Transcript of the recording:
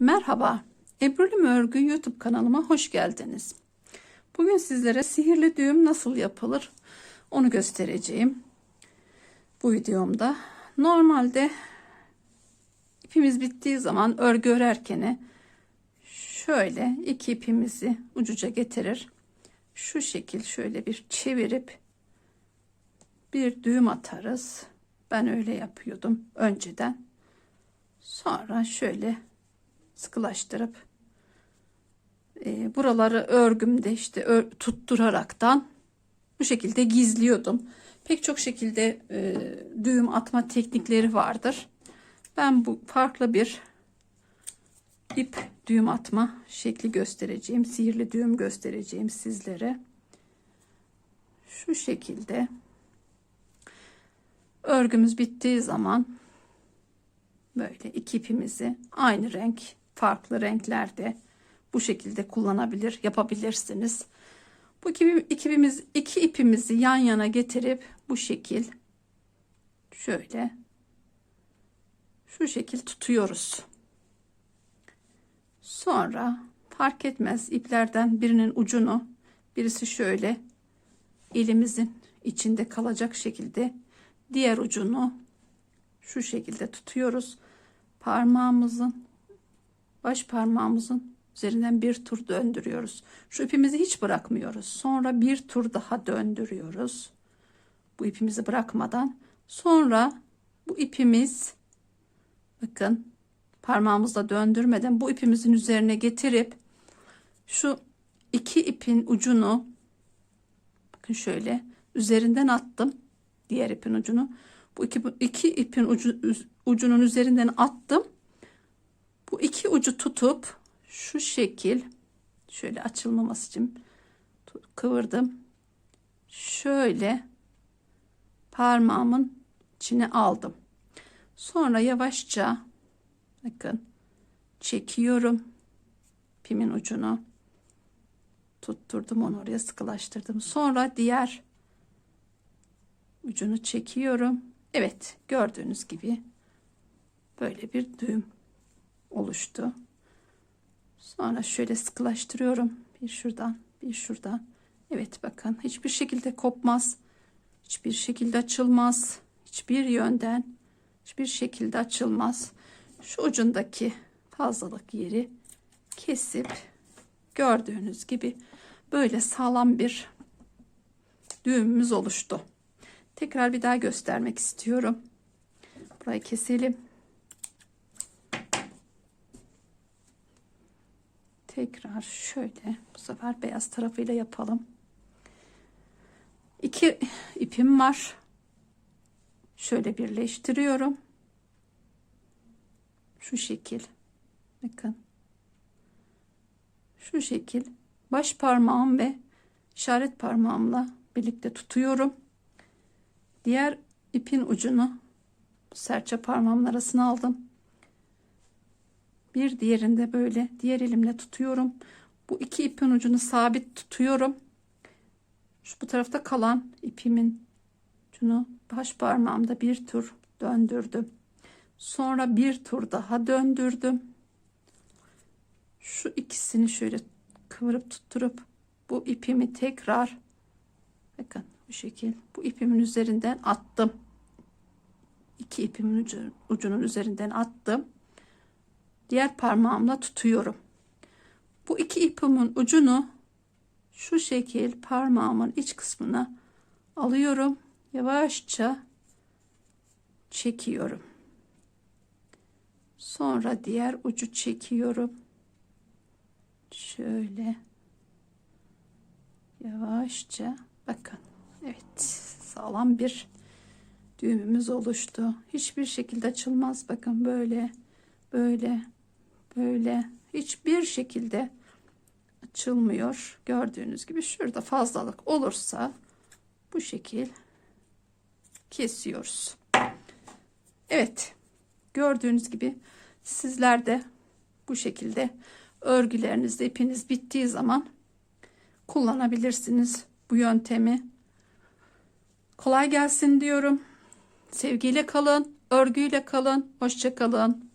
Merhaba, Ebrülüm Örgü YouTube kanalıma hoş geldiniz. Bugün sizlere sihirli düğüm nasıl yapılır onu göstereceğim bu videomda. Normalde ipimiz bittiği zaman örgü örerken şöyle iki ipimizi ucuca getirir. Şu şekil şöyle bir çevirip bir düğüm atarız. Ben öyle yapıyordum önceden. Sonra şöyle sıkılaştırıp e, buraları örgümde işte ör, tutturaraktan bu şekilde gizliyordum. Pek çok şekilde e, düğüm atma teknikleri vardır. Ben bu farklı bir ip düğüm atma şekli göstereceğim. Sihirli düğüm göstereceğim sizlere. Şu şekilde örgümüz bittiği zaman böyle iki ipimizi aynı renk farklı renklerde bu şekilde kullanabilir yapabilirsiniz. Bu iki, ipimiz, iki ipimizi yan yana getirip bu şekil şöyle şu şekil tutuyoruz. Sonra fark etmez iplerden birinin ucunu birisi şöyle elimizin içinde kalacak şekilde diğer ucunu şu şekilde tutuyoruz. Parmağımızın baş parmağımızın üzerinden bir tur döndürüyoruz. Şu ipimizi hiç bırakmıyoruz. Sonra bir tur daha döndürüyoruz. Bu ipimizi bırakmadan. Sonra bu ipimiz bakın parmağımızla döndürmeden bu ipimizin üzerine getirip şu iki ipin ucunu bakın şöyle üzerinden attım diğer ipin ucunu bu iki, iki ipin ucu, ucunun üzerinden attım bu iki ucu tutup şu şekil şöyle açılmaması için kıvırdım. Şöyle parmağımın içine aldım. Sonra yavaşça bakın çekiyorum pimin ucunu. Tutturdum onu oraya sıkılaştırdım. Sonra diğer ucunu çekiyorum. Evet gördüğünüz gibi böyle bir düğüm oluştu sonra şöyle sıkılaştırıyorum bir şuradan bir şuradan evet bakın hiçbir şekilde kopmaz hiçbir şekilde açılmaz hiçbir yönden hiçbir şekilde açılmaz şu ucundaki fazlalık yeri kesip gördüğünüz gibi böyle sağlam bir düğümümüz oluştu. Tekrar bir daha göstermek istiyorum. Burayı keselim. Tekrar şöyle bu sefer beyaz tarafıyla yapalım. İki ipim var. Şöyle birleştiriyorum. Şu şekil. Bakın. Şu şekil. Baş parmağım ve işaret parmağımla birlikte tutuyorum. Diğer ipin ucunu serçe parmağımın arasına aldım. Bir diğerinde böyle diğer elimle tutuyorum. Bu iki ipin ucunu sabit tutuyorum. Şu bu tarafta kalan ipimin ucunu baş parmağımda bir tur döndürdüm. Sonra bir tur daha döndürdüm. Şu ikisini şöyle kıvırıp tutturup bu ipimi tekrar bakın bu şekil bu ipimin üzerinden attım. İki ipimin ucu, ucunun üzerinden attım. Diğer parmağımla tutuyorum. Bu iki ipimin ucunu şu şekil parmağımın iç kısmına alıyorum. Yavaşça çekiyorum. Sonra diğer ucu çekiyorum. Şöyle yavaşça bakın. Evet, sağlam bir düğümümüz oluştu. Hiçbir şekilde açılmaz. Bakın böyle, böyle, böyle. Hiçbir şekilde açılmıyor. Gördüğünüz gibi şurada fazlalık olursa bu şekil kesiyoruz. Evet. Gördüğünüz gibi sizler de bu şekilde örgülerinizde ipiniz bittiği zaman kullanabilirsiniz bu yöntemi. Kolay gelsin diyorum. Sevgiyle kalın, örgüyle kalın. Hoşça kalın.